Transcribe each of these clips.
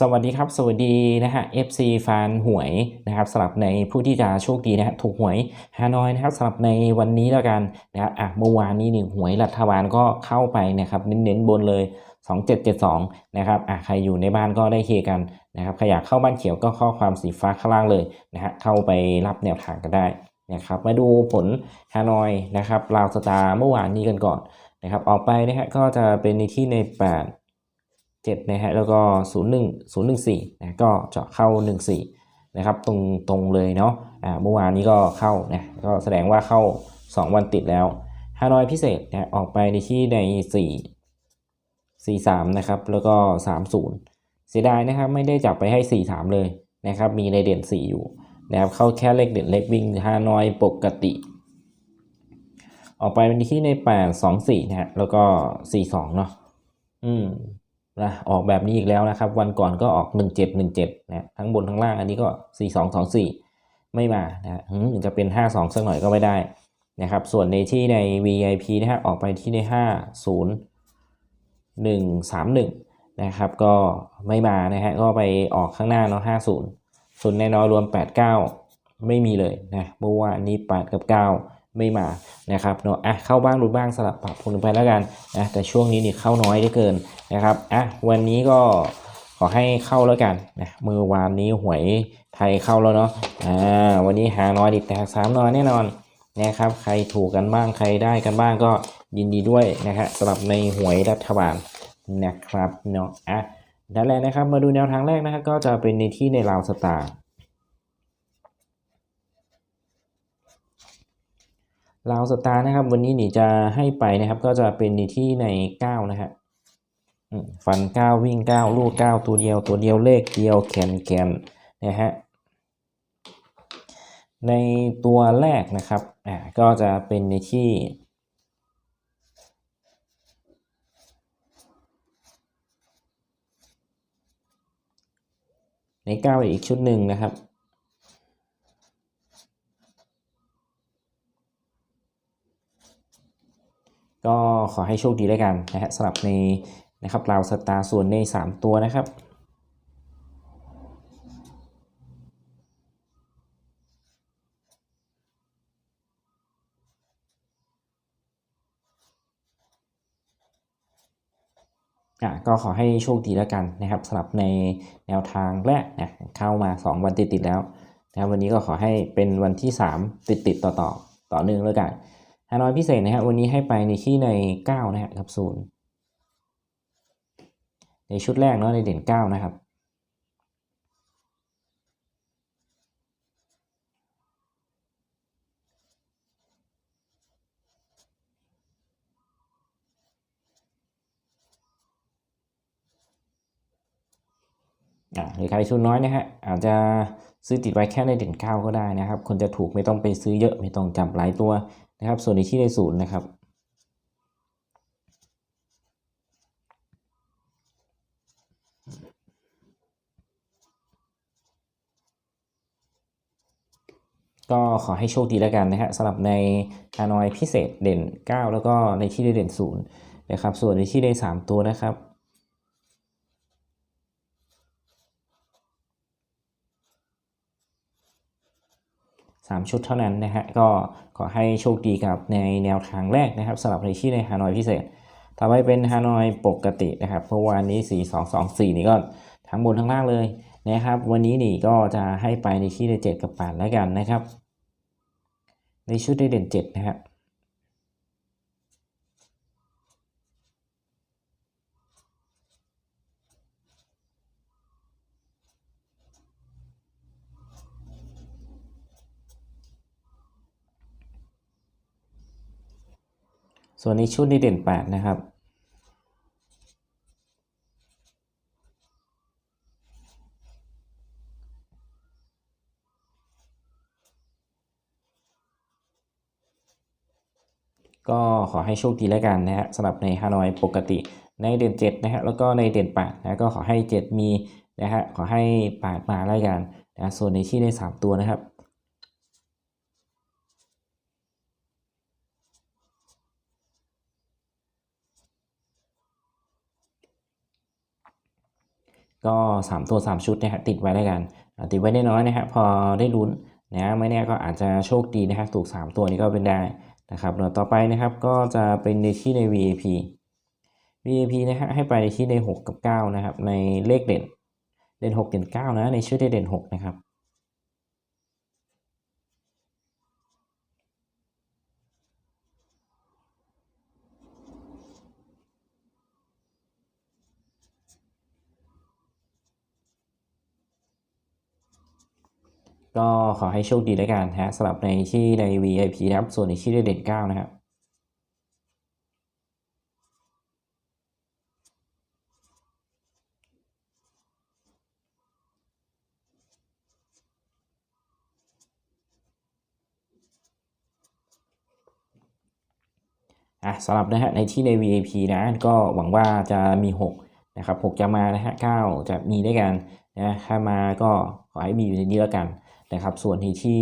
สวัสดีครับ สวัสดีนะฮะ FC แฟนหวยนะครับสำหรับในผู้ที่จะโชคดีนะฮะถูกหวยฮานอยนะครับสำหรับในวันนี้แล้วกันนะครับอะเมื่อวานนี้นี่หวยรัฐบาลก็เข้าไปนะครับเน้นๆบนเลย 2772นะครับอะใครอยู่ในบ้านก็ได้เฮกันนะครับใครอยากเข้าบ้านเขียวก็ข้อความสีฟ้าข้างล่างเลยนะฮะเข้าไปรับแนวทางกันได้นะครับมาดูผลฮานอยนะครับลาวสตาร์เมื่อวานนี้กันก่อนนะครับออกไปนะฮะก็จะเป็นในที่ใน 8 7นะฮะแล้วก็ 01 014นะก็เจาะเข้า 14นะครับตรงตรงเลยเนาะอ่าเมื่อวานนี้ก็เข้านะก็แสดงว่าเข้า 2 วันติดแล้วฮานอยพิเศษนะออกไปในที่ใน 4 43นะครับแล้วก็ 30 เสียดายนะครับไม่ได้จับไปให้ 43 เลยนะครับมีในเด่น 4 อยู่นะครับเข้าแค่เลขเด่นเลขวิ่งฮานอยปกติ ออกไปในที่ใน 8 2 4นะฮะแล้วก็ 42 เนาะอืม นะออกแบบนี้อีกแล้วนะครับ วันก่อนก็ออก 1717นะทั้งบนทั้งล่างอันนี้ก็ 4224 ไม่มานะหืมจะเป็น 52 สักหน่อยก็ไม่ได้นะครับ ส่วนในที่ใน VIP นะฮะออกไปที่ใน 50 131 นะครับ ก็ไม่มานะฮะก็ไปออกข้างหน้าเนาะ50 ส่วนในน้อยรวม 89 ไม่มีเลยนะเมื่อวานนี้8กับ 9 ไม่มานะครับเนาะอะเข้าบ้างหลุดบ้างสลับปรับผลไปแล้วกันนะแต่ช่วงนี้นี่เข้าน้อยได้เกินนะครับอะวันนี้ก็ขอให้เข้าแล้วกันนะเมื่อวานนี้หวยไทยเข้าแล้วเนาะอ่าวันนี้หาน้อยดิแตกสามน้อยแน่นอนนะครับใครถูกกันบ้างใครได้กันบ้างก็ยินดีด้วยนะครับสำหรับในหวยรัฐบาลนะครับเนาะอะนั่นแหละนะครับมาดูแนวทางแรกนะครับก็จะเป็นในที่ในราวสตาร์ ลาวสตาร์นะครับ วันนี้หนีจะให้ไปนะครับ ก็จะเป็นในที่ใน 9 นะฮะฟัน 9 วิ่ง 9 ลูก 9 ตัวเดียว ตัวเดียวเลขเดียวแคนแคนนะฮะในตัวแรกนะครับอ่าก็จะเป็นในที่ใน9อีกชุดหนึ่งนะครับ ก็ขอให้โชคดีแล้วกันนะฮะสำหรับในนะครับราวสตาร์ส่วนใน 3 ตัวนะครับอะก็ขอให้โชคดีแล้วกันนะครับสำหรับในแนวทางแรกนะเข้ามา 2 วันติดๆแล้วนะครับวันนี้ก็ขอให้เป็นวันที่ 3 ติดๆต่อต่อต่อเนื่องแล้วกัน ฮานอยพิเศษนะครับวันนี้ให้ไปในที่ใน 9 นะฮะครับศูนย์ในชุดแรกเนาะในเด่น 9 นะครับหรือใครทุนน้อยนะฮะอาจจะซื้อติดไว้แค่ในเด่นเก้าก็ได้นะครับ คนจะถูกไม่ต้องไปซื้อเยอะไม่ต้องจับหลายตัว นะครับ ส่วนในที่ในศูนย์นะครับก็ขอให้โชคดีแล้วกันนะฮะสำหรับในฮานอยพิเศษเด่น 9 แล้วก็ในที่ได้เด่น 0 นะครับ ส่วนในที่ได้ 3 ตัวนะครับ สามชุดเท่านั้นนะฮะก็ขอให้โชคดีกับในแนวทางแรกนะครับสำหรับในที่ในฮานอยพิเศษต่อไปเป็นฮานอยปกตินะครับเมื่อวานนี้ 4 2 2 4 นี่ก็ทั้งบนทั้งล่างเลยนะครับวันนี้นี่ก็จะให้ไปในที่ใน 7 กับ8แล้วกันนะครับ ในชุดได้เด่น7นะครับ ส่วนในชุดนี้เด่น 8 นะครับ ก็ขอให้โชคดีแล้วกันนะฮะสำหรับในฮานอยปกติในเด่น7นะฮะแล้วก็ในเด่น8นะก็ขอให้ 7 มีนะฮะขอให้ 8 มาแล้วกันนะส่วนในที่ได้ 3 ตัวนะครับ ก็ 3 ตัว 3 ชุดนะฮะติดไว้ได้กัน ติดไว้ได้น้อยนะฮะพอได้ลุ้นนะไม่แน่ก็อาจจะโชคดีนะฮะถูก 3 ตัวนี้ก็เป็นได้นะครับเดี๋ยวต่อไปนะครับก็จะเป็นในที่ใน VAP VAP นะฮะให้ไปในที่ใน 6 กับ 9 นะครับ ในเลขเด่นเด่น 6 เด่น 9 นะ ในชื่อได้เด่น 6 นะครับ ก็ขอให้โชคดีแล้วยกันฮะสำหรับในที่ใน VIP นะครับ ส่วนในที่ได้เด่น9นะครับอะสำหรับนะฮะในที่ใน VIP นะก็หวังว่าจะมี6นะครับ6จะมานะฮะ9จะมีด้วยกันนะถ้ามาก็ขอให้มีอยู่ในนี้แล้วกัน นะครับ ส่วนในที่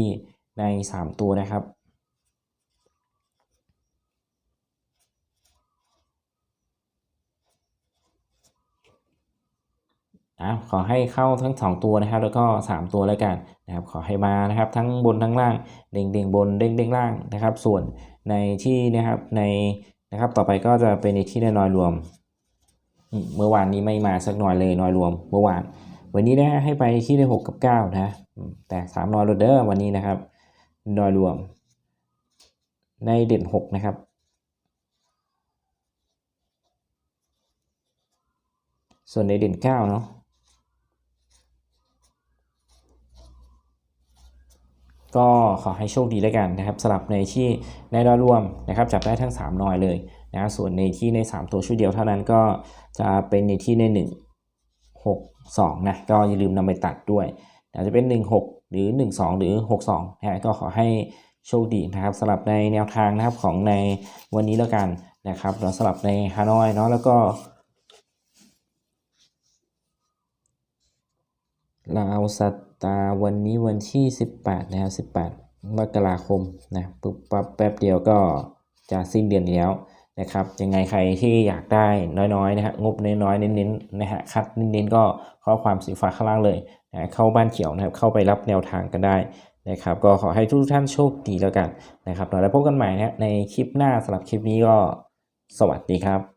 ใน 3 ตัวนะครับอะขอให้เข้าทั้ง 2 ตัวนะครับ แล้วก็ 3 ตัวแล้วกันนะครับ ขอให้มานะครับ ทั้งบนทั้งล่างเด้งเด้งบนเด้งเด้งล่างนะครับ ส่วนในที่นะครับในนะครับ ต่อไปก็จะเป็นในที่ในน้อยรวมอืมเมื่อวานนี้ไม่มาสักหน่อยเลยน้อยรวมเมื่อวาน วันนี้นะฮะให้ไปที่ใน6กับ9นะอืมแต่สามนอยโรเดอร์วันนี้นะครับน้อยรวม ในเด่น6นะครับส่วนในเด่น9เนาะก็ขอให้โชคดีแล้วกันนะครับสลับในที่ในดอยรวมนะครับจับได้ทั้ง3นอยเลยนะส่วนในที่ใน 3 ตัวชุดเดียวเท่านั้นก็จะเป็นในที่ใน 1 6 2นะก็อย่าลืมนำไปตัดด้วยอาจจะเป็น 1 6 หรือ 1 2 หรือ 6 2นะก็ขอให้โชคดีนะครับสลับในแนวทางนะครับของในวันนี้แล้วกันนะครับแล้วสลับในฮานอยเนาะแล้วก็ลาวสตาวันนี้วันที่ 18 นะครับ 18 มกราคมนะปุ๊บปั๊บแป๊บเดียวก็จะสิ้นเดือนแล้ว นะครับยังไงใครที่อยากได้น้อยๆนะฮะงบน้อยๆเน้นๆนะฮะคัดเน้นๆก็ข้อความสีฟ้าข้างล่างเลยนะเข้าบ้านเขียวนะครับเข้าไปรับแนวทางกันได้นะครับก็ขอให้ทุกท่านโชคดีแล้วกันนะครับแล้วพบกันใหม่นะฮะในคลิปหน้าสำหรับคลิปนี้ก็สวัสดีครับ